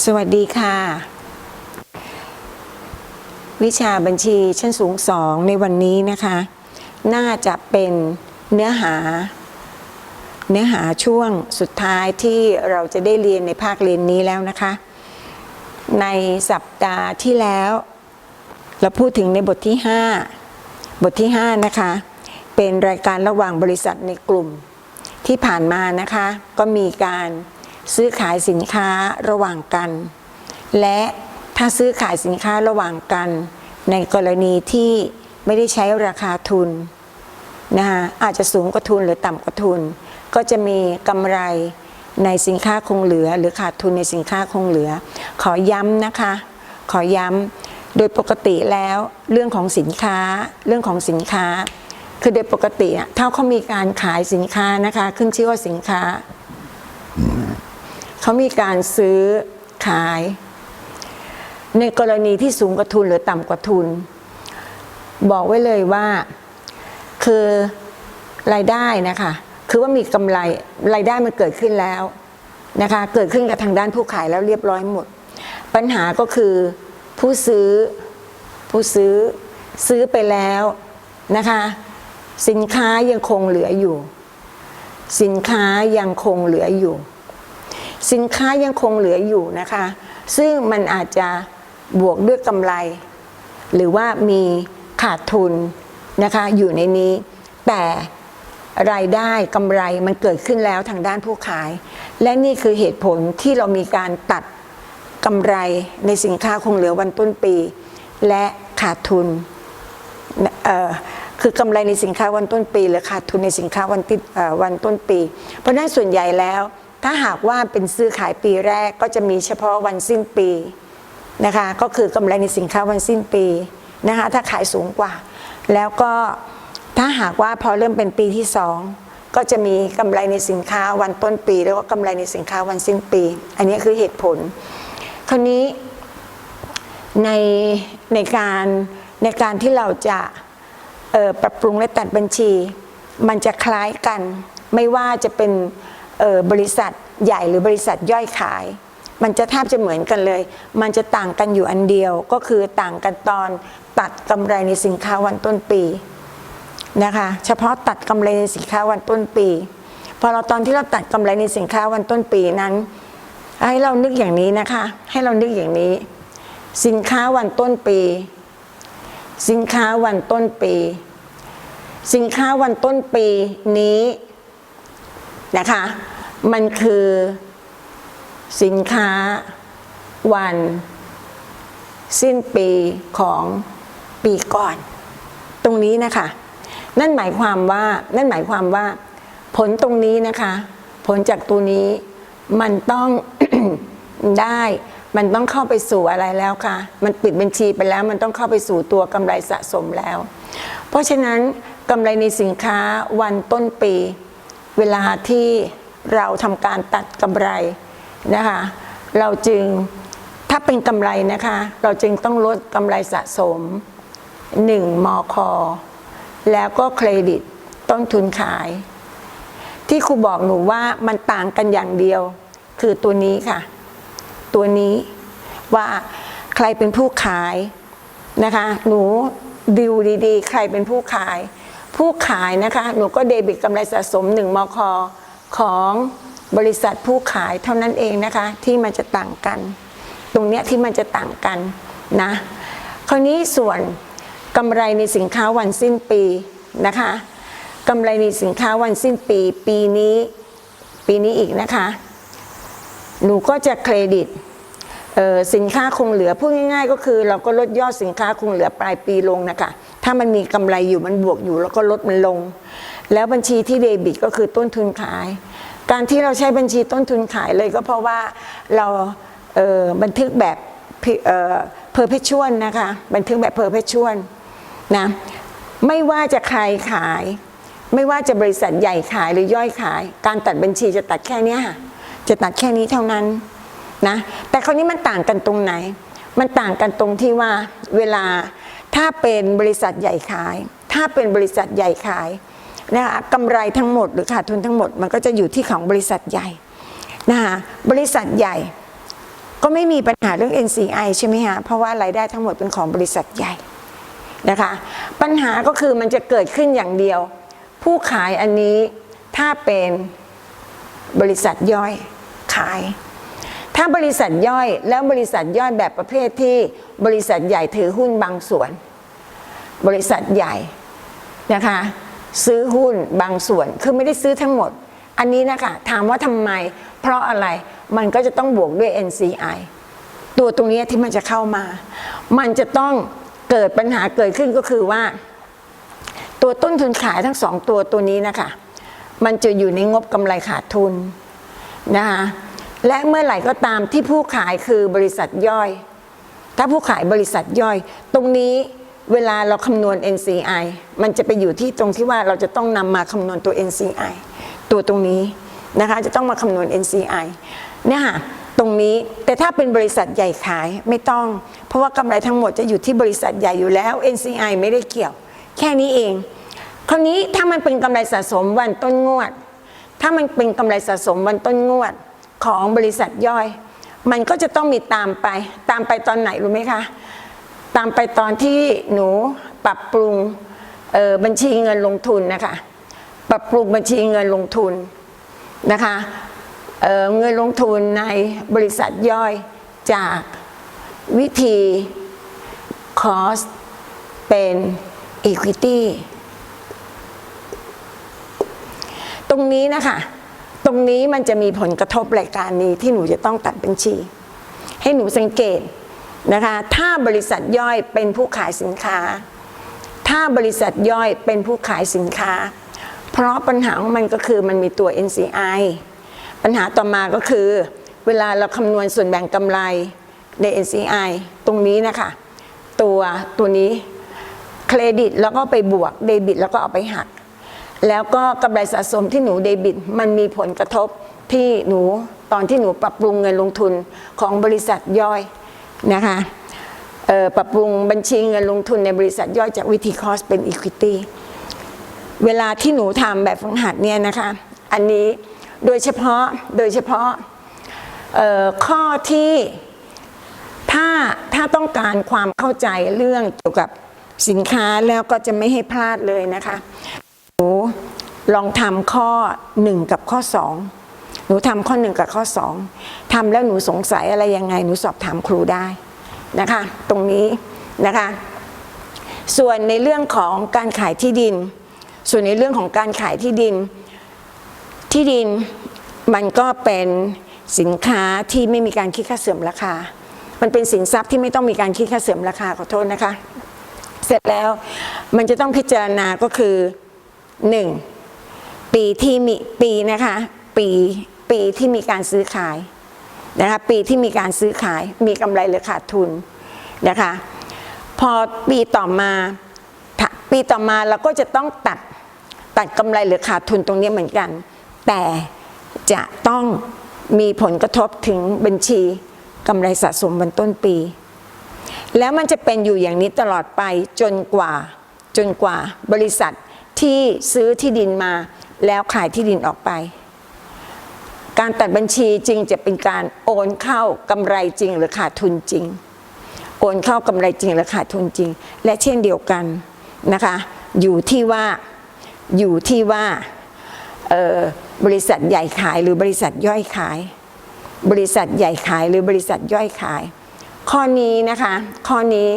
สวัสดีค่ะ วิชาบัญชีชั้นสูงสองในวันนี้นะคะ น่าจะเป็นเนื้อหา เนื้อหาช่วงสุดท้ายที่เราจะได้เรียนในภาคเรียนนี้แล้วนะคะ ในสัปดาห์ที่แล้ว เราพูดถึงในบทที่ 5 บทที่ 5 นะคะ เป็นรายการระหว่างบริษัทในกลุ่มที่ผ่านมานะคะ ก็มีการ ซื้อขายสินค้าระหว่างกัน และถ้าซื้อขายสินค้าระหว่างกัน ในกรณีที่ไม่ได้ใช้ราคาทุนนะคะอาจจะสูงกว่าทุนหรือต่ำกว่าทุน ก็จะมีกำไรในสินค้าคงเหลือ หรือขาดทุนในสินค้าคงเหลือ ขอย้ำนะคะ ขอย้ำโดยปกติแล้วเรื่องของสินค้าเรื่องของสินค้า คือโดยปกติอะถ้าเขามีการขายสินค้านะคะ ขึ้นชื่อว่าสินค้า เขามีการซื้อขาย ในกรณีที่สูงกว่าทุนหรือต่ำกว่าทุน บอกไว้เลยว่าคือรายได้นะคะคือว่ามีกำไรรายได้มันเกิดขึ้นแล้วนะคะเกิดขึ้นกับทางด้านผู้ขายแล้วเรียบร้อยหมด ปัญหาก็คือผู้ซื้อผู้ซื้อซื้อไปแล้วนะคะ สินค้ายังคงเหลืออยู่ สินค้ายังคงเหลืออยู่ สินค้ายังคงเหลืออยู่นะคะ ซึ่งมันอาจจะบวกด้วยกำไร หรือว่ามีขาดทุนนะคะอยู่ในนี้ แต่รายได้กำไรมันเกิดขึ้นแล้วทางด้านผู้ขาย และนี่คือเหตุผลที่เรามีการตัดกำไรในสินค้าคงเหลือวันต้นปี และขาดทุนคือกำไรในสินค้าวันต้นปี หรือขาดทุนในสินค้าวันติดวันต้นปี เพราะนั้นส่วนใหญ่แล้ว ถ้าหากว่าเป็นซื้อขายปีแรกก็จะมีเฉพาะวันสิ้นปีนะคะก็คือกำไรในสินค้าวันสิ้นปีนะคะถ้าขายสูงกว่า แล้วก็ถ้าหากว่าพอเริ่มเป็นปีที่สองก็จะมีกำไรในสินค้าวันต้นปี แล้วก็กำไรในสินค้าวันสิ้นปี อันนี้คือเหตุผล คราวนี้ในในการในการที่เราจะออปรับปรุงและตัดบัญชี มันจะคล้ายกัน ไม่ว่าจะเป็น บริษัทใหญ่หรือบริษัทย่อยขาย มันจะแทบจะเหมือนกันเลย มันจะต่างกันอยู่อันเดียวก็คือต่างกันตอนตัดกำไรในสินค้าวันต้นปีนะคะเฉพาะตัดกำไรในสินค้าวันต้นปีพอเราตอนที่เราตัดกำไรในสินค้าวันต้นปีนั้น ให้เรานึกอย่างนี้นะคะ ให้เรานึกอย่างนี้ สินค้าวันต้นปี สินค้าวันต้นปี สินค้าวันต้นปีนี้นะคะ มันคือสินค้าวัน สิ้นปีของปีก่อน ตรงนี้นะคะ นั่นหมายความว่านั่นหมายความว่า ผลตรงนี้นะคะ ผลจากตัวนี้มันต้องได้มันต้องเข้าไปสู่อะไรแล้วค่ะ มันปิดบัญชีไปแล้วมันต้องเข้าไปสู่ตัวกำไรสะสมแล้ว เพราะฉะนั้นกำไรในสินค้าวันต้นปี เวลาที่ เราทำการตัดกำไรนะคะ เราจึงถ้าเป็นกำไรนะคะ เราจึงต้องลดกำไรสะสม 1 มค แล้วก็เครดิตต้นทุนขาย ที่ครูบอกหนูว่ามันต่างกันอย่างเดียว คือตัวนี้ค่ะ ตัวนี้ว่าใครเป็นผู้ขายนะคะ หนูดิวดีๆ ใครเป็นผู้ขาย ผู้ขายนะคะ หนูก็เดบิตกำไรสะสม 1 มค ของบริษัทผู้ขายเท่านั้นเองนะคะ ที่มันจะต่างกัน ตรงเนี้ยที่มันจะต่างกันนะคราวนี้ส่วนกำไรในสินค้าวันสิ้นปีนะคะกำไรในสินค้าวันสิ้นปี ปีนี้ปีนี้อีกนะคะ หนูก็จะเครดิตสินค้าคงเหลือพูดง่ายๆ ก็คือเราก็ลดยอดสินค้าคงเหลือปลายปีลงนะคะ ถ้ามันมีกำไรอยู่มันบวกอยู่แล้วก็ลดมันลง แล้วบัญชีที่เดบิตก็คือต้นทุนขาย การที่เราใช้บัญชีต้นทุนขายเลยก็เพราะว่าเราเบันทึกแบบเพอร์เพชวลนะคะบันทึกแบบเพอร์เพชวลนะไม่ว่าจะใครขาย ไม่ว่าจะบริษัทใหญ่ขายหรือย่อยขาย การตัดบัญชีจะตัดแค่นี้ค่ะจะตัดแค่นี้เท่านั้นนะแต่คราวนี้มันต่างกันตรงไหน มันต่างกันตรงที่ว่าเวลา ถ้าเป็นบริษัทใหญ่ขาย ถ้าเป็นบริษัทใหญ่ขายนะคะกำไรทั้งหมดหรือขาดทุนทั้งหมดมันก็จะอยู่ที่ของบริษัทใหญ่นะคะบริษัทใหญ่ก็ไม่มีปัญหาเรื่อง NCI ใช่ไหมฮะเพราะว่ารายได้ทั้งหมดเป็นของบริษัทใหญ่นะคะ ปัญหาก็คือมันจะเกิดขึ้นอย่างเดียว ผู้ขายอันนี้ถ้าเป็นบริษัทย่อยขาย ถ้าบริษัทย่อยแล้วบริษัทย่อยแบบประเภทที่บริษัทใหญ่ถือหุ้นบางส่วน บริษัทใหญ่นะคะ ซื้อหุ้นบางส่วนคือไม่ได้ซื้อทั้งหมด อันนี้นะคะถามว่าทำไม เพราะอะไรมันก็จะต้องบวกด้วย NCI ตัวตรงนี้ที่มันจะเข้ามา มันจะต้องเกิดปัญหาเกิดขึ้นก็คือว่า ตัวต้นทุนขายทั้งสองตัวตัวนี้นะคะ มันจะอยู่ในงบกำไรขาดทุนนะคะ และเมื่อไหร่ก็ตามที่ผู้ขายคือบริษัทย่อย ถ้าผู้ขายบริษัทย่อย ตรงนี้เวลาเราคำนวณ NCI มันจะไปอยู่ที่ตรงที่ว่าเราจะต้องนำมาคำนวณตัว NCI ตัวตรงนี้นะคะจะต้องมาคำนวณ NCI เนี่ยค่ะตรงนี้แต่ถ้าเป็นบริษัทใหญ่ขายไม่ต้อง เพราะว่ากำไรทั้งหมดจะอยู่ที่บริษัทใหญ่อยู่แล้ว NCI ไม่ได้เกี่ยว แค่นี้เอง คราวนี้ถ้ามันเป็นกำไรสะสมวันต้นงวด ถ้ามันเป็นกำไรสะสมวันต้นงวด ของบริษัทย่อย มันก็จะต้องมีตามไป ตามไปตอนไหนรู้ไหมคะ ตามไปตอนที่หนูปรับปรุงออบัญชีเงินลงทุนนะคะ ปรับปรุงบัญชีเงินลงทุนนะคะเเงินลงทุนในบริษัทย่อยจากวิธี cost เป็น equity ตรงนี้นะคะ ตรงนี้มันจะมีผลกระทบรายการนี้ที่หนูจะต้องตัดบัญชี ให้หนูสังเกตนะคะ ถ้าบริษัทย่อยเป็นผู้ขายสินค้า ถ้าบริษัทย่อยเป็นผู้ขายสินค้า เพราะปัญหาของมันก็คือมันมีตัว NCI ปัญหาต่อมาก็คือ เวลาเราคำนวณส่วนแบ่งกำไรใน NCI ตรงนี้นะคะ ตัวตัวนี้เครดิตแล้วก็ไปบวกเดบิตแล้วก็เอาไปหัก แล้วก็กำไรสะสมที่หนูเดบิต มันมีผลกระทบที่หนูตอนที่หนูปรับปรุงเงินลงทุนของบริษัทย่อยนะคะเอ่อปรับปรุงบัญชีเงินลงทุนในบริษัทย่อยจากวิธีคอสเป็น Equity เวลาที่หนูทำแบบฝึกหัดเนี่ยนะคะ อันนี้โดยเฉพาะโดยเฉพาะเอ่อข้อที่ถ้าถ้าต้องการความเข้าใจเรื่องเกี่ยวกับสินค้าแล้วก็จะไม่ให้พลาดเลยนะคะ ลองทำข้อ 1 กับข้อ 2 หนูทำข้อ 1 กับข้อ 2ทำแล้วหนูสงสัยอะไรยังไง หนูสอบถามครูได้นะคะ ตรงนี้นะคะ ส่วนในเรื่องของการขายที่ดิน ส่วนในเรื่องของการขายที่ดิน ที่ดินมันก็เป็นสินค้าที่ไม่มีการคิดค่าเสื่อมราคา มันเป็นสินทรัพย์ที่ไม่ต้องมีการคิดค่าเสื่อมราคาขอโทษนะคะ เสร็จแล้วมันจะต้องพิจารณาก็คือหนึ่ง ปีที่มีปีนะคะปีปีที่มีการซื้อขายนะคะปีที่มีการซื้อขายมีกำไรหรือขาดทุนนะคะ พอปีต่อมาปีต่อมาเราก็จะต้องตัดตัดกำไรหรือขาดทุนตรงนี้เหมือนกัน แต่จะต้องมีผลกระทบถึงบัญชีกำไรสะสมวันต้นปี แล้วมันจะเป็นอยู่อย่างนี้ตลอดไปจนกว่าจนกว่าบริษัทที่ซื้อที่ดินมา แล้วขายที่ดินออกไป การตัดบัญชีจริงจะเป็นการโอนเข้ากำไรจริงหรือขาดทุนจริง โอนเข้ากำไรจริงหรือขาดทุนจริง และเช่นเดียวกันนะคะ อยู่ที่ว่าอยู่ที่ว่าบริษัทใหญ่ขายหรือบริษัทย่อยขาย บริษัทใหญ่ขายหรือบริษัทย่อยขาย ข้อนี้นะคะ ข้อนี้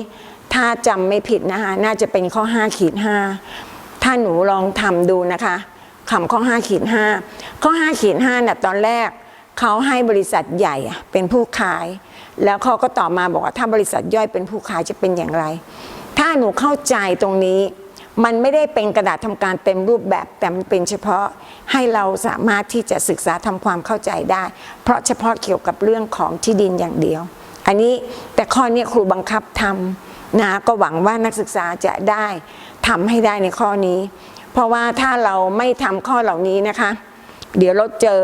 ถ้าจำไม่ผิดนะคะ น่าจะเป็นข้อ5ขีด5ถ้าหนูลองทำดูนะคะ คำข้อ5ขีด5ข้อ5ขีด5น่ะตอนแรกเขาให้บริษัทใหญ่เป็นผู้ขาย แล้วเขาก็ต่อมาบอกว่าถ้าบริษัทย่อยเป็นผู้ขายจะเป็นอย่างไร ถ้าหนูเข้าใจตรงนี้ มันไม่ได้เป็นกระดาษทำการเต็มรูปแบบ แต่มันเป็นเฉพาะให้เราสามารถที่จะศึกษาทำความเข้าใจได้ เพราะเฉพาะเกี่ยวกับเรื่องของที่ดินอย่างเดียว อันนี้แต่ข้อนี้ครูบังคับทำนะก็หวังว่านักศึกษาจะได้ทำให้ได้ในข้อนี้ เพราะว่าถ้าเราไม่ทำข้อเหล่านี้นะคะ เดี๋ยวเราเจอ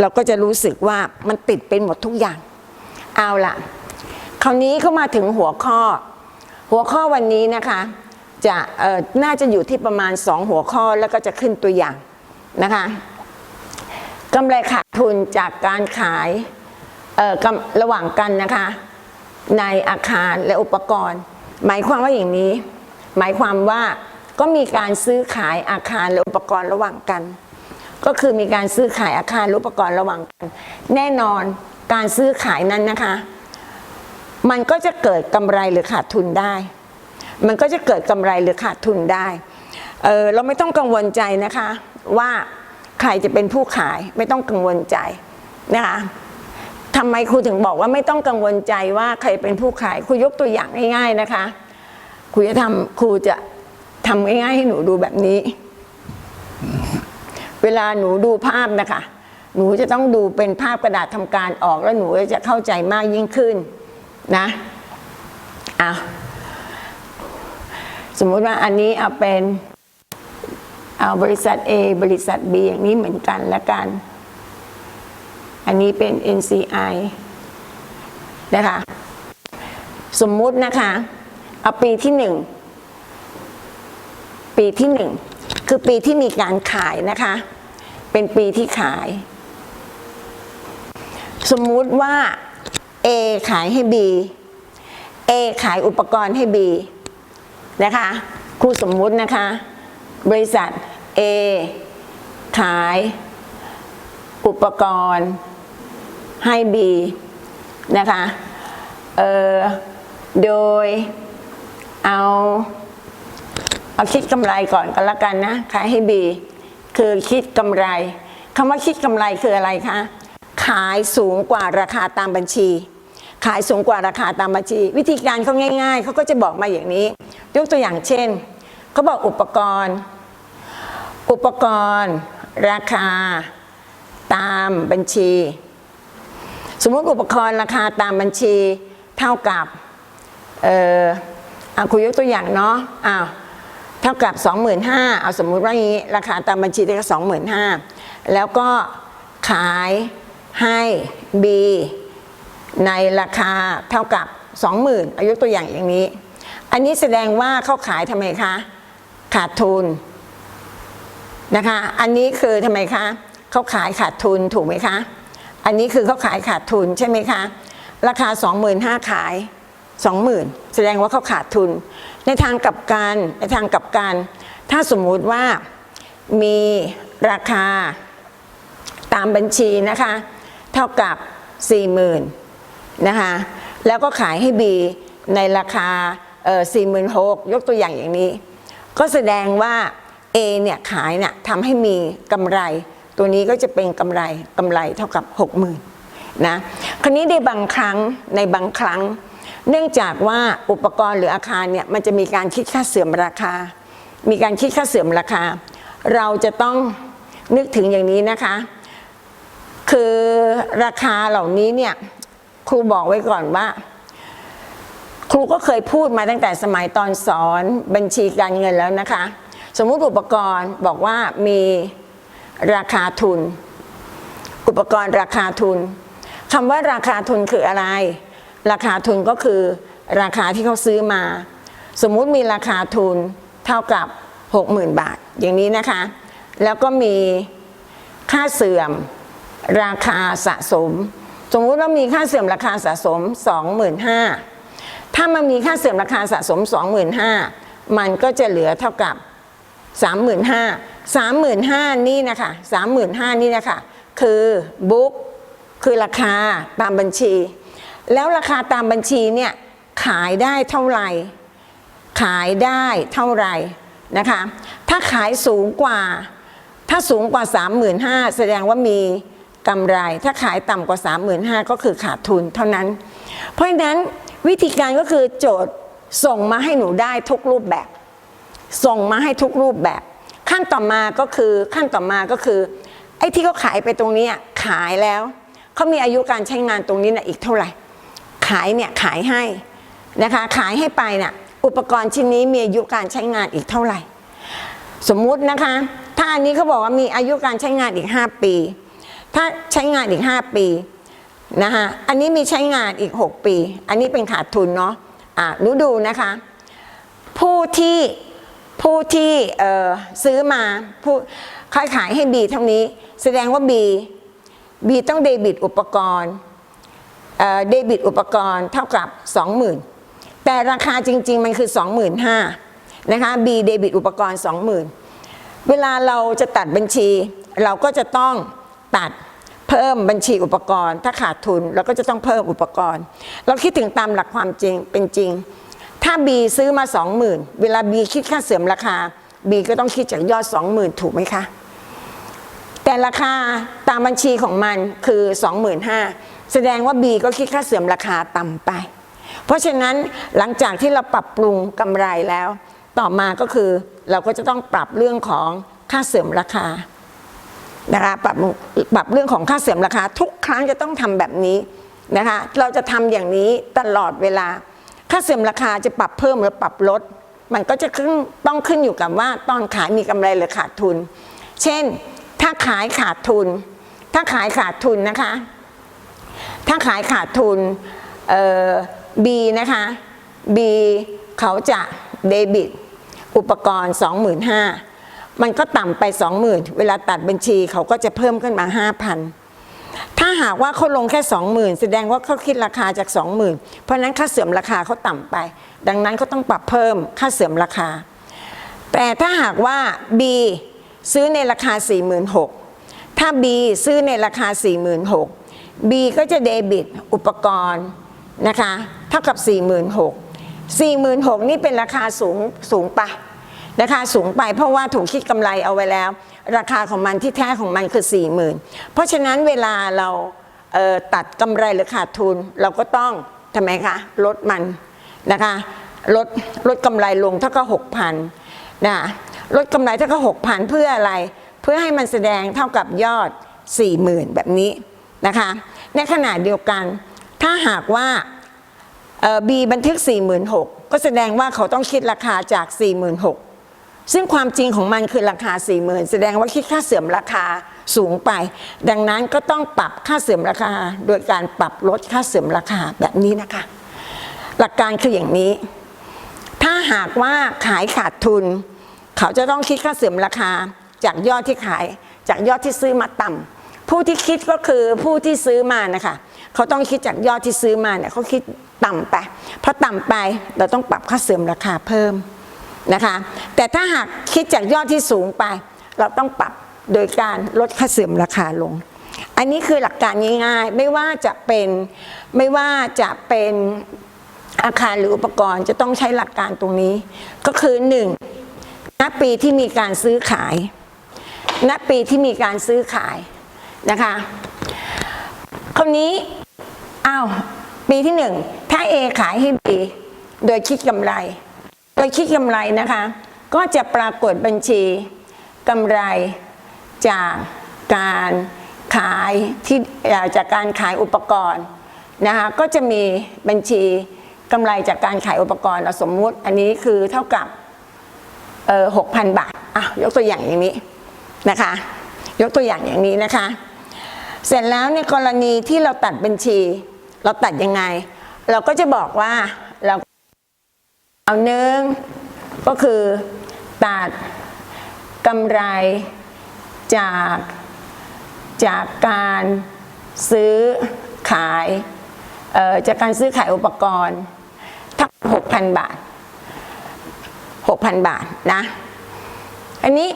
เราก็จะรู้สึกว่ามันติดเป็นหมดทุกอย่าง เอาล่ะคราวนี้เข้ามาถึงหัวข้อ หัวข้อวันนี้นะคะจะเอ่อน่าจะอยู่ที่ประมาณ 2 หัวข้อแล้วก็จะขึ้นตัวอย่างนะคะกำไรขาดทุนจากการขายเอ่อระหว่างกันนะคะ ในอาคารและอุปกรณ์ หมายความว่าอย่างนี้ หมายความว่า ก็มีการซื้อขายอาคารและอุปกรณ์ระหว่างกัน ก็คือมีการซื้อขายอาคารและอุปกรณ์ระหว่างกัน แน่นอนการซื้อขายนั้นนะคะ มันก็จะเกิดกำไรหรือขาดทุนได้ มันก็จะเกิดกำไรหรือขาดทุนได้เออเราไม่ต้องกังวลใจนะคะว่าใครจะเป็นผู้ขายไม่ต้องกังวลใจนะคะทำไมครูถึงบอกว่าไม่ต้องกังวลใจว่าใครเป็นผู้ขายครูยกตัวอย่างง่าย ๆนะคะครูจะทำครูจะ ทำง่ายๆให้หนูดูแบบนี้ เวลาหนูดูภาพนะคะ หนูจะต้องดูเป็นภาพกระดาษทำการออกแล้วหนูจะเข้าใจมากยิ่งขึ้นนะอะสมมุติว่าอันนี้เอาเป็นเอาบริษัท A บริษัท B อย่างนี้เหมือนกันละกัน อันนี้เป็น NCI นะคะ สมมุตินะคะ เอาปีที่หนึ่ง ปีที่หนึ่งคือปีที่มีการขายนะคะ เป็นปีที่ขาย สมมุติว่า A ขายให้ B A ขายอุปกรณ์ให้ B นะคะครูสมมุตินะคะ บริษัท A ขายอุปกรณ์ให้ B นะคะ เออโดยเอา เอาคิดกำไรก่อนก็แล้วกันนะขายให้ B คือคิดกำไรคำว่าคิดกำไรคืออะไรคะขายสูงกว่าราคาตามบัญชี ขายสูงกว่าราคาตามบัญชี วิธีการเขาง่าย ๆเขาก็จะบอกมาอย่างนี้ ยกตัวอย่างเช่นเขาบอกอุปกรณ์ อุปกรณ์ ราคาตามบัญชี สมมติอุปกรณ์ราคาตามบัญชีเท่ากับเออเอาคุยยกตัวอย่างเนาะอ้าว เท่ากับ 25,000เอาสมมุติว่านี้ราคาตามบัญชีได้ก็25,000 แล้วก็ขายให้ B ในราคาเท่ากับ 20,000อายุตัวอย่างอย่างนี้ อันนี้แสดงว่าเขาขายทำไมคะ ขาดทุนนะคะ อันนี้คือทำไมคะเขาขายขาดทุนถูกไหมคะ อันนี้คือเขาขายขาดทุนใช่ไหมคะ ราคา 25,000ขาย 20,000 แสดงว่าเขาขาดทุน ในทางกลับกันในทางกลับกันถ้าสมมุติว่ามีราคาตามบัญชีนะคะ เท่ากับ 40,000นะคะแล้วก็ขายให้ B ในราคาเอ่อ46,000ยกตัวอย่างอย่างนี้ ก็แสดงว่า A เนี่ยขายเนี่ยทำให้มีกำไร ตัวนี้ก็จะเป็นกำไรกำไรเท่ากับ 60,000นะคราวนี้ในบางครั้งในบางครั้ง เนื่องจากว่าอุปกรณ์หรืออาคารเนี่ยมันจะมีการคิดค่าเสื่อมราคา มีการคิดค่าเสื่อมราคา เราจะต้องนึกถึงอย่างนี้นะคะ คือราคาเหล่านี้เนี่ยครูบอกไว้ก่อนว่า ครูก็เคยพูดมาตั้งแต่สมัยตอนสอนบัญชีการเงินแล้วนะคะ สมมุติอุปกรณ์บอกว่ามีราคาทุน อุปกรณ์ราคาทุนคำว่าราคาทุนคืออะไร ราคาทุนก็คือราคาที่เขาซื้อมา สมมุติมีราคาทุนเท่ากับ 60,000 บาท อย่างนี้นะคะ แล้วก็มีค่าเสื่อมราคาสะสม สมมุติว่ามีค่าเสื่อมราคาสะสม 25,000ถ้ามันมีค่าเสื่อมราคาสะสม 25,000 มันก็จะเหลือเท่ากับ 35,000 35,000นี่นะคะ35,000นี่นะคะคือบุ๊กคือราคาตามบัญชี แล้วราคาตามบัญชีเนี่ยขายได้เท่าไหร่ ขายได้เท่าไหร่นะคะ ถ้าขายสูงกว่า ถ้าสูงกว่า 35,000แสดงว่ามีกำไร ถ้าขายต่ำกว่า 35,000ก็คือขาดทุนเท่านั้น เพราะฉะนั้นวิธีการก็คือโจทย์ส่งมาให้หนูได้ทุกรูปแบบ ส่งมาให้ทุกรูปแบบ ขั้นต่อมาก็คือขั้นต่อมาก็คือไอ้ที่เขาขายไปตรงนี้ขายแล้วเขามีอายุการใช้งานตรงนี้นะอีกเท่าไหร่ ขายเนี่ยขายให้นะคะขายให้ไปน่ะอุปกรณ์ชิ้นนี้มีอายุการใช้งานอีกเท่าไหร่ สมมุตินะคะ ถ้าอันนี้เขาบอกว่ามีอายุการใช้งานอีก 5 ปี ถ้าใช้งานอีก 5 ปีนะคะอันนี้มีใช้งานอีก 6 ปี อันนี้เป็นขาดทุนเนาะอะหนูดูนะคะ ผู้ที่ผู้ที่เอ่อซื้อมาผู้ขายขายให้ B เท่านี้ แสดงว่า B B ต้องเดบิตอุปกรณ์ เดบิตอุปกรณ์เท่ากับ 20,000 แต่ราคาจริง ๆ มันคือ 25,000นะคะ B เดบิตอุปกรณ์ 20,000 เวลาเราจะตัดบัญชี เราก็จะต้องตัดเพิ่มบัญชีอุปกรณ์ ถ้าขาดทุนเราก็จะต้องเพิ่มอุปกรณ์ เราคิดถึงตามหลักความจริงเป็นจริง ถ้า B ซื้อมา 20,000 เวลา B คิดค่าเสื่อมราคา B ก็ต้องคิดจากยอด 20,000 ถูกไหมคะแต่ราคาตามบัญชีของมันคือ 25,000 แสดงว่า B ก็คิดค่าเสื่อมราคาต่ำไป เพราะฉะนั้นหลังจากที่เราปรับปรุงกำไรแล้ว ต่อมาก็คือเราก็จะต้องปรับเรื่องของค่าเสื่อมราคานะคะปรับปรับเรื่องของค่าเสื่อมราคา ทุกครั้งจะต้องทำแบบนี้นะคะเราจะทำอย่างนี้ตลอดเวลา ค่าเสื่อมราคาจะปรับเพิ่มหรือปรับลด มันก็จะขึ้นต้องขึ้นอยู่กับว่าตอนขายมีกำไรหรือขาดทุน เช่น ถ้าขายขาดทุน ถ้าขายขาดทุนนะคะ ถ้าขายขาดทุนเออ B นะคะ B เขาจะเดบิต อุปกรณ์ 25,000 มันก็ต่ำไป 20,000 เวลาตัดบัญชีเขาก็จะเพิ่มขึ้นมา 5,000 ถ้าหากว่าเขาลงแค่ 20,000 แสดงว่าเขาคิดราคาจาก 20,000 เพราะฉะนั้นค่าเสื่อมราคาเขาต่ำไป ดังนั้นเขาต้องปรับเพิ่มค่าเสื่อมราคา แต่ถ้าหากว่า B ซื้อในราคา 46,000 ถ้า B ซื้อในราคา 46,000 B ก็จะเดบิตอุปกรณ์นะคะเท่ากับ 46,000 46,000นี่เป็นราคาสูงสูงไปะราคาสูงไปเพราะว่าถูกคิดกำไรเอาไว้แล้ว ราคาของมันที่แท้ของมันคือ 40,000 เพราะฉะนั้นเวลาเราเตัดกำไรหรือขาดทุนเราก็ต้องทำไมคะลดมันนะคะลดลดกำไรลงเท่ากับ6,000นะลดกำไรเท่ากับ6,000 เพื่ออะไร เพื่อให้มันแสดงเท่ากับยอด 40,000 แบบนี้ นะคะ ในขณะเดียวกัน ถ้าหากว่า B บันทึก 46,000 ก็แสดงว่าเขาต้องคิดราคาจาก 46,000 ซึ่งความจริงของมันคือราคา 40,000 แสดงว่าคิดค่าเสื่อมราคาสูงไป ดังนั้นก็ต้องปรับค่าเสื่อมราคา โดยการปรับลดค่าเสื่อมราคาแบบนี้นะคะ หลักการคืออย่างนี้ ถ้าหากว่าขายขาดทุน เขาจะต้องคิดค่าเสื่อมราคาจากยอดที่ขายจากยอดที่ซื้อมาต่ำ ผู้ที่คิดก็คือผู้ที่ซื้อมานะคะเขาต้องคิดจากยอดที่ซื้อมาเนี่ยเขาคิดต่ำไปเพราะต่ำไปเราต้องปรับค่าเสื่อมราคาเพิ่มนะคะ แต่ถ้าหากคิดจากยอดที่สูงไป เราต้องปรับโดยการลดค่าเสื่อมราคาลง อันนี้คือหลักการง่ายๆไม่ว่าจะเป็นไม่ว่าจะเป็นอาคารหรืออุปกรณ์จะต้องใช้หลักการตรงนี้ ก็คือหนึ่งณปีที่มีการซื้อขาย ณปีที่มีการซื้อขาย นะคะคราวนี้อ้าวปีที่หนึ่งถ้า A ขายให้ B โดยคิดกำไร โดยคิดกำไรนะคะ ก็จะปรากฏบัญชีกำไรจากการขายที่จากการขายอุปกรณ์นะคะก็จะมีบัญชีกำไรจากการขายอุปกรณ์เราสมมุติอันนี้คือเท่ากับหกพันบาทอะยกตัวอย่างอย่างนี้นะคะ ยกตัวอย่างอย่างนี้นะคะ เสร็จแล้วในกรณีที่เราตัดบัญชี เราตัดยังไง เราก็จะบอกว่าเราเอาหนึ่งก็คือตัดกำไรจากจากการซื้อขายจากการซื้อขายอุปกรณ์ทั้งหกพันบาท6,000บาทนะ อันนี้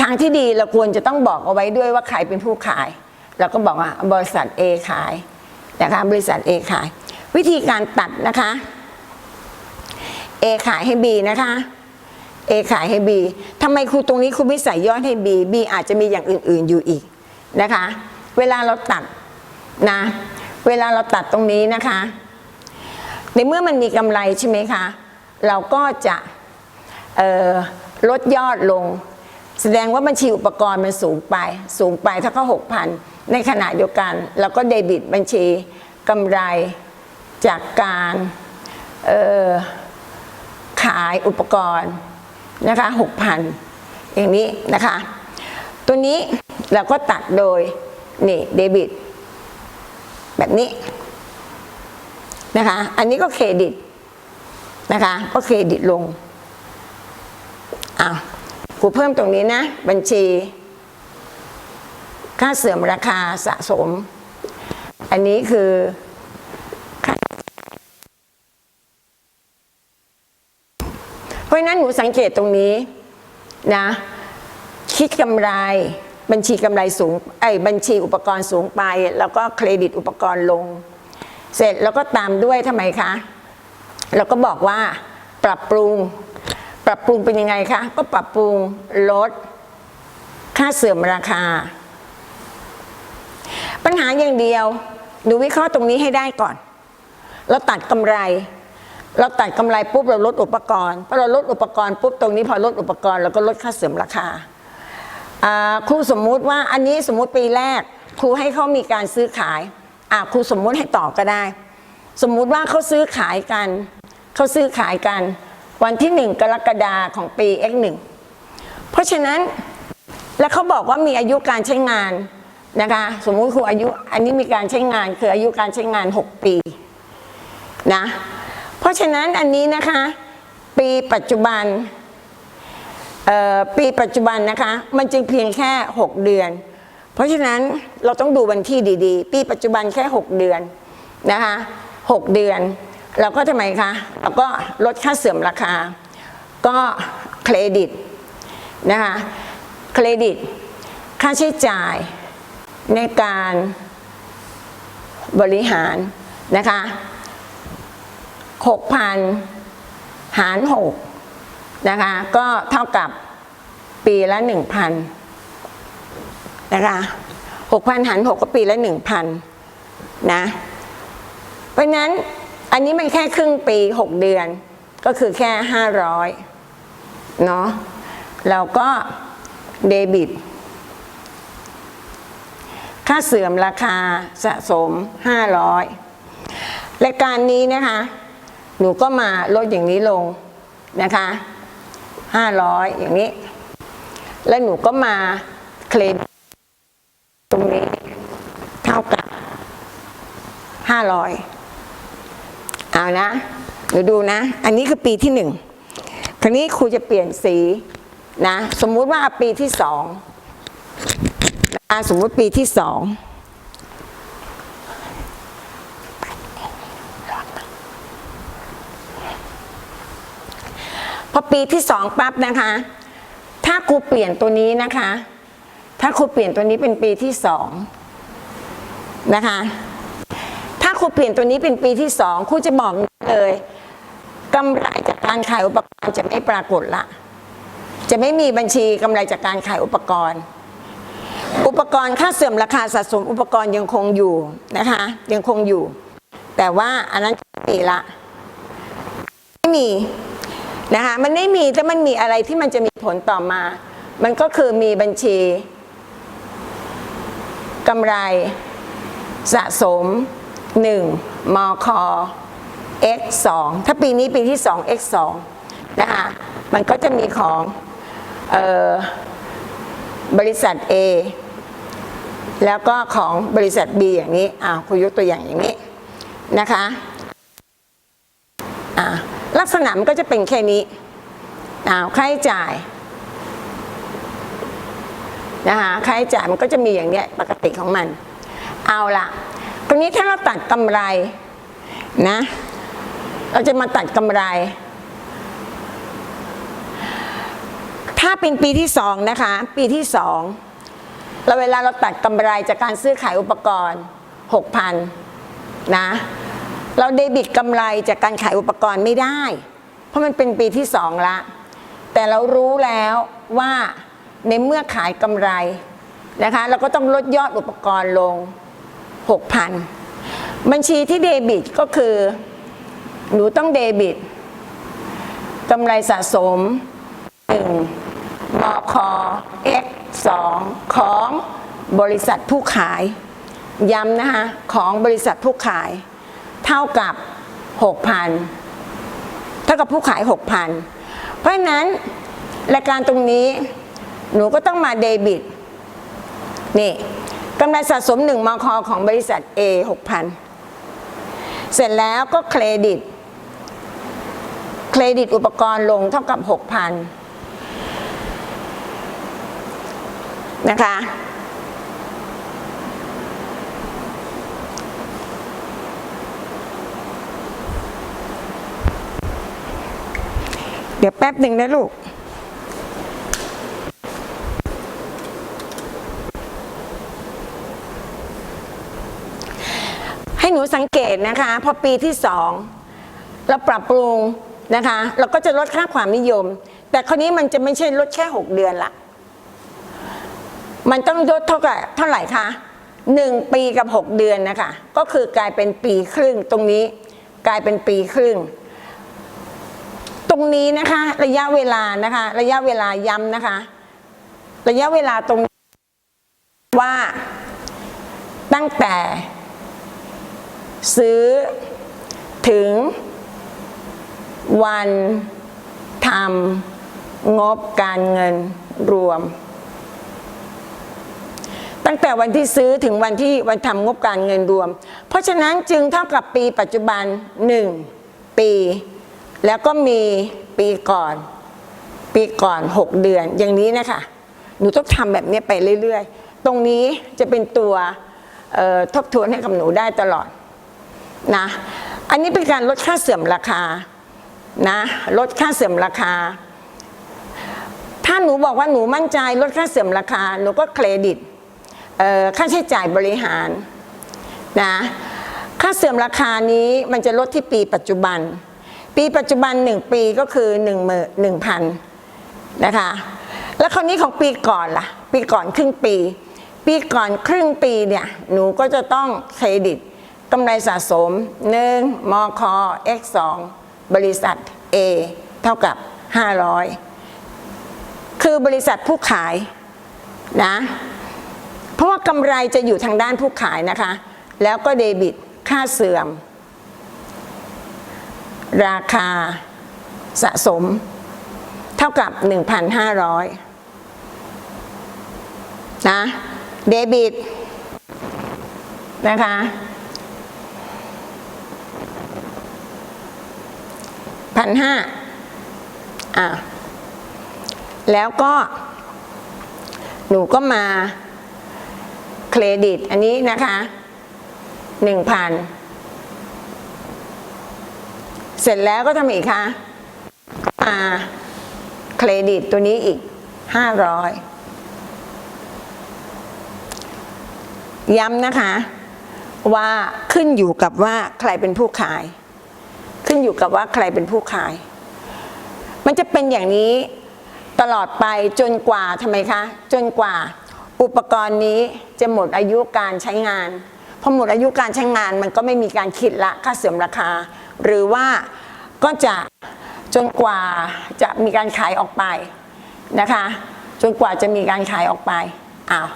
ทางที่ดีเราควรจะต้องบอกเอาไว้ด้วยว่าใครเป็นผู้ขาย เราก็บอกว่าบริษัท A ขายนะคะบริษัท A ขาย วิธีการตัดนะคะ A ขายให้ B นะคะ A ขายให้ B ทำไมครูตรงนี้ครูไม่ใส่ยอดให้ B B อาจจะมีอย่างอื่น ๆอยู่อีกนะคะ เวลาเราตัดนะ เวลาเราตัดตรงนี้นะคะ ในเมื่อมันมีกำไรใช่ไหมคะ เราก็จะลดยอดลง แสดงว่าบัญชีอุปกรณ์มันสูงไป สูงไปถ้าก็หกพัน ในขณะเดียวกันเราก็เดบิตบัญชีกำไรจากการขายอุปกรณ์นะคะหกพันอย่างนี้นะคะ ตัวนี้เราก็ตัดโดยนี่เดบิต แบบนี้นะคะ อันนี้ก็เครดิตนะคะ ก็เครดิตลงอ้ากูเพิ่มตรงนี้นะ บัญชี ค่าเสื่อมราคาสะสม อันนี้คือเพราะนั้นหนูสังเกตตรงนี้นะคิดกำไรบัญชีกำไรสูงไอ้บัญชีอุปกรณ์สูงไป แล้วก็เครดิตอุปกรณ์ลง เสร็จแล้วก็ตามด้วยทำไมคะแล้วก็บอกว่าปรับปรุง ปรับปรุงเป็นยังไงคะ ก็ปรับปรุงลด ค่าเสื่อมราคา ปัญหาอย่างเดียวหนูวิเคราะห์ตรงนี้ให้ได้ก่อน เราตัดกำไร เราตัดกำไรปุ๊บเราลดอุปกรณ์พอเราลดอุปกรณ์ปุ๊บตรงนี้พอลดอุปกรณ์เราก็ลดค่าเสื่อมราคาครูสมมุติว่าอันนี้สมมุติปีแรก ครูให้เขามีการซื้อขายครูสมมุติให้ต่อก็ได้ สมมุติว่าเขาซื้อขายกันเขาซื้อขายกัน วันที่หนึ่งกรกฎาของปี x 1 เพราะฉะนั้นแล้วเขาบอกว่ามีอายุการใช้งาน นะคะสมมุติครูอายุอันนี้มีการใช้งานคืออายุการใช้งาน 6 ปีนะเพราะฉะนั้นอันนี้นะคะปีปัจจุบันเอ่อปีปัจจุบันนะคะมันจึงเพียงแค่ 6 เดือน เพราะฉะนั้นเราต้องดูวันที่ดีๆ ปีปัจจุบันแค่ 6 เดือนนะคะ6เดือนเราก็ทำไมคะเราก็ลดค่าเสื่อมราคา ก็เครดิตนะคะเครดิต ค่าใช้จ่าย ในการบริหารนะคะ6,000หาร6นะคะก็เท่ากับปีละ1,000นะคะ6,000หาร6ก็ปีละ1,000นะเพราะนั้นอันนี้มันแค่ครึ่งปี6เดือนก็คือแค่500เนาะเราก็เดบิต ค่าเสื่อมราคาสะสม 500รายการนี้นะคะ หนูก็มาลดอย่างนี้ลงนะคะ 500 อย่างนี้ แล้วหนูก็มาเคลมตรงนี้เท่ากับ 500 เอานะหนูดูนะ อันนี้คือปีที่หนึ่งคราวนี้ครูจะเปลี่ยนสีนะ สมมุติว่าปีที่สอง นะสมมติปีที่สองพอปีที่สองปั๊บนะคะ ถ้าครูเปลี่ยนตัวนี้นะคะ ถ้าครูเปลี่ยนตัวนี้เป็นปีที่สองนะคะ ถ้าครูเปลี่ยนตัวนี้เป็นปีที่สองครูจะบอกเลยกำไรจากการขายอุปกรณ์จะไม่ปรากฏละ จะไม่มีบัญชีกำไรจากการขายอุปกรณ์ อุปกรณ์ค่าเสื่อมราคาสะสมอุปกรณ์ยังคงอยู่นะคะยังคงอยู่ แต่ว่าอันนั้นไม่มีละไม่มีนะคะมันไม่มีแต่มันมีอะไรที่มันจะมีผลต่อมา มันก็คือมีบัญชีกำไรสะสม 1 มค x 2ถ้าปีนี้ปีที่ 2 x 2นะคะมันก็จะมีของออบริษัท A แล้วก็ของบริษัท B อย่างนี้อ้าคุยยกตัวอย่างอย่างนี้นะคะอ่าลักษณะมันก็จะเป็นแค่นี้อ้าค่าใช้จ่ายนะคะค่าใช้จ่ายมันก็จะมีอย่างเนี้ยปกติของมัน เอาละตรงนี้ถ้าเราตัดกำไรนะเราจะมาตัดกำไร ถ้าเป็นปีที่สองนะคะ ปีที่สอง เราเวลาเราตัดกำไรจากการซื้อขายอุปกรณ์หกพันนะ เราเดบิตกำไรจากการขายอุปกรณ์ไม่ได้ เพราะมันเป็นปีที่สองละ แต่เรารู้แล้วว่าในเมื่อขายกำไรนะคะ เราก็ต้องลดยอดอุปกรณ์ลง 6,000 บัญชีที่เดบิตก็คือ หนูต้องเดบิตกำไรสะสม1มค x 2 ของบริษัทผู้ขาย ย้ำนะคะ ของบริษัทผู้ขาย เท่ากับ 6,000 เท่ากับผู้ขาย 6,000 เพราะนั้นรายการตรงนี้หนูก็ต้องมาเดบิต นี่กำไรสะสม1มคของบริษัท A 6,000 เสร็จแล้วก็เครดิต เครดิตอุปกรณ์ลงเท่ากับ 6,000 นะคะ เดี๋ยวแป๊บหนึ่งนะลูกให้หนูสังเกตนะคะ พอปีที่สองเราปรับปรุงนะคะ เราก็จะลดค่าความนิยม แต่คราวนี้มันจะไม่ใช่ลดแค่ 6 เดือนละ มันต้องลดเท่ากับเท่าไหร่คะหนึ่งปีกับ6เดือนนะคะ ก็คือกลายเป็นปีครึ่งตรงนี้กลายเป็นปีครึ่ง ตรงนี้นะคะ ระยะเวลานะคะ ระยะเวลาย้ำนะคะ ระยะเวลาตรงว่าตั้งแต่ ซื้อถึง วันทำงบการเงินรวม ตั้งแต่วันที่ซื้อถึงวันที่วันทำงบการเงินรวม เพราะฉะนั้นจึงเท่ากับปีปัจจุบัน 1 ปี แล้วก็มีปีก่อน ปีก่อน 6 เดือนอย่างนี้นะคะหนูต้องทำแบบนี้ไปเรื่อยๆ ตรงนี้จะเป็นตัวทบทวนให้กับหนูได้ตลอดนะอันนี้เป็นการลดค่าเสื่อมราคานะลดค่าเสื่อมราคา ถ้าหนูบอกว่าหนูมั่นใจลดค่าเสื่อมราคา หนูก็เครดิต ค่าใช้จ่ายบริหารนะค่าเสื่อมราคานี้มันจะลดที่ปีปัจจุบัน ปีปัจจุบัน 1 ปีก็คือ1 1 0 0 0นะคะแล้วคราวนี้ของปีก่อนล่ะ ปีก่อนครึ่งปี ปีก่อนครึ่งปีเนี่ยหนูก็จะต้องเครดิตกำไรสะสม 1 มค x 2บริษัท A เท่ากับ 500 คือบริษัทผู้ขายนะ เพราะว่ากำไรจะอยู่ทางด้านผู้ขายนะคะ แล้วก็เดบิตค่าเสื่อม ราคาสะสม เท่ากับ 1,500 นะ เดบิต นะคะ พันห้าอะ แล้วก็ หนูก็มา เครดิต อันนี้นะคะหนึ่งพันเสร็จแล้วก็ทำอีกคะมาเครดิตตัวนี้อีกห้าร้อยย้ำนะคะ ว่าขึ้นอยู่กับว่าใครเป็นผู้ขาย ขึ้นอยู่กับว่าใครเป็นผู้ขาย มันจะเป็นอย่างนี้ตลอดไปจนกว่าทำไมคะ จนกว่า อุปกรณ์นี้จะหมดอายุการใช้งานพอหมดอายุการใช้งานมันก็ไม่มีการคิดละค่าเสื่อมราคา หรือว่าก็จะจนกว่าจะมีการขายออกไปนะคะ จนกว่าจะมีการขายออกไปอ้าว